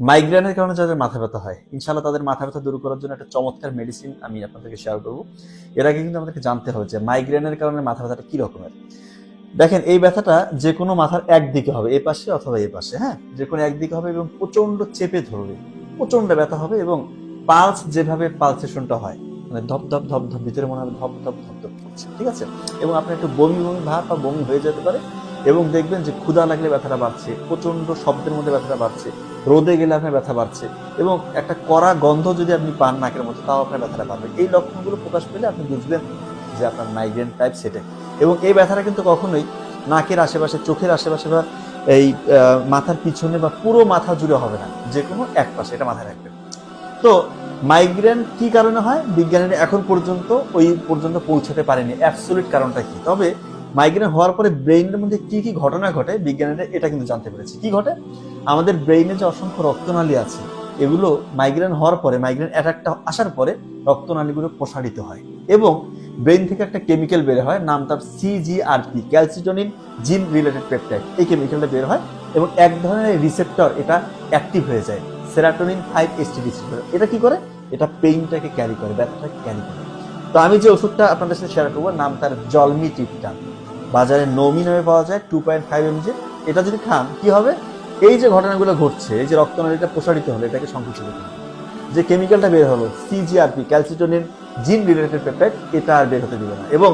মাইগ্রেনের কারণে যাদের মাথা ব্যথা হয় ইনশাল্লাহ তাদের মাথা ব্যথা দূর করার জন্য একটা চমৎকার মেডিসিন আমি আপনাদেরকে শেয়ার করব। এর আগে কিন্তু আমাদেরকে জানতে হবে যে মাইগ্রেনের কারণে মাথা ব্যথাটা কি রকমের। দেখেন, এই ব্যথাটা যে কোনো মাথার একদিকে হবে এই পাশে অথবা এই পাশে হ্যাঁ? যে কোনো একদিকে হবে এবং প্রচণ্ড চেপে ধরবে প্রচণ্ড ব্যথা হবে এবং পালস যেভাবে পালসেশনটা হয় মানে ধপ ধপ ধপ ধপ, ভিতরে মনে হবে ধপ ধপ ধপ ধপ করছে, ঠিক আছে? এবং আপনার একটু বমি বমি ভাব বা বমি হয়ে যেতে পারে এবং দেখবেন যে ক্ষুধা লাগলে ব্যথাটা বাড়ছে প্রচণ্ড শব্দের মধ্যে ব্যথাটা বাড়ছে, রোদে গেলে আপনার ব্যথা বাড়ছে এবং একটা কড়া গন্ধ যদি আপনি পান নাকের মধ্যে, তাও আপনার ব্যথাটা বাড়বে। এই লক্ষণগুলো প্রকাশ পেলে আপনি বুঝবেন যে আপনার মাইগ্রেন টাইপ সেটে এবং এই ব্যথাটা কিন্তু কখনোই নাকের আশেপাশে, চোখের আশেপাশে বা এই মাথার পিছনে বা পুরো মাথা জুড়ে হবে না। যে কোনো এক পাশে, এটা মাথায় রাখবেন। তো মাইগ্রেন কি কারণে হয়? বিজ্ঞানীরা এখন পর্যন্ত, ওই পর্যন্ত পৌঁছাতে পারেনি। অ্যাবসলিউট কারণটা কি? তবে মাইগ্রেন হওয়ার পরে ব্রেইনের মধ্যে কি কি ঘটনা ঘটে, বিজ্ঞানীরা এটা কিন্তু জানতে পেরেছে। কি ঘটে? আমাদের ব্রেইনে যে অসংখ্য রক্তনালী আছে, এগুলো মাইগ্রেন হওয়ার পরে মাইগ্রেন অ্যাটাকটা আসার পরে রক্তনালীগুলো প্রসারিত হয় এবং ব্রেইন থেকে একটা কেমিক্যাল বের হয়, নাম তার CGRP calcitonin gene related peptide এই কেমিক্যালটা বের হয় এবং এক ধরনের রিসেপ্টর এটা অ্যাক্টিভ হয়ে যায় সেরাটোনিন ফাইভ এসটি রিসেপ্টর এটা কি করে? এটা পেইনটাকে ক্যারি করে, ব্যথাটাকে ক্যারি করে। তো আমি যে ওষুধটা আপনাদের সাথে শেয়ার করব, নাম তার জলমি টিপটা বাজারে নমি নামে পাওয়া যায় টু পয়েন্ট ফাইভ এমজি এটা যদি খান, কি হবে? এই যে ঘটনাগুলো ঘটছে, এই যে রক্তনালীটা প্রসারিত হলো, এটাকে সংকুচিত করবে যে কেমিক্যালটা বের হলো CGRP calcitonin gene related peptide এটা আর বের হতে দিবে না। এবং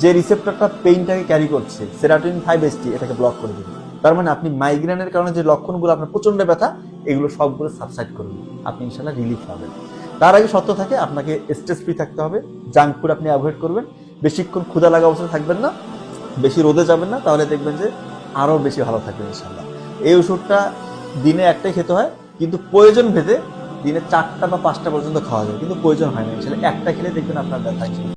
যে রিসেপ্টরটা পেইনটাকে ক্যারি করছে সেরাটিন ফাইভ এসটি এটাকে ব্লক করে দিবে তার মানে আপনি মাইগ্রেনের কারণে যে লক্ষণগুলো, আপনার প্রচণ্ড ব্যথা, এগুলো সবগুলো সাবসাইড করবেন আপনি ইনশাল্লাহ রিলিফ পাবেন। তার আগে সত্য থাকে, আপনাকে স্ট্রেস ফ্রি থাকতে হবে জাঙ্ক ফুড আপনি অ্যাভয়েড করবেন। বেশিক্ষণ ক্ষুধা লাগা অবস্থায় থাকবেন না। বেশি রোদে যাবেন না, তাহলে দেখবেন যে আরও বেশি ভালো থাকবে ইনশাল্লাহ এই ওষুধটা দিনে একটাই খেতে হয়, কিন্তু প্রয়োজন ভেদে দিনে চারটা বা পাঁচটা পর্যন্ত খাওয়া যায়, কিন্তু প্রয়োজন হয় না। ইনশাল্লাহ একটা খেলে দেখবেন আপনার ব্যথা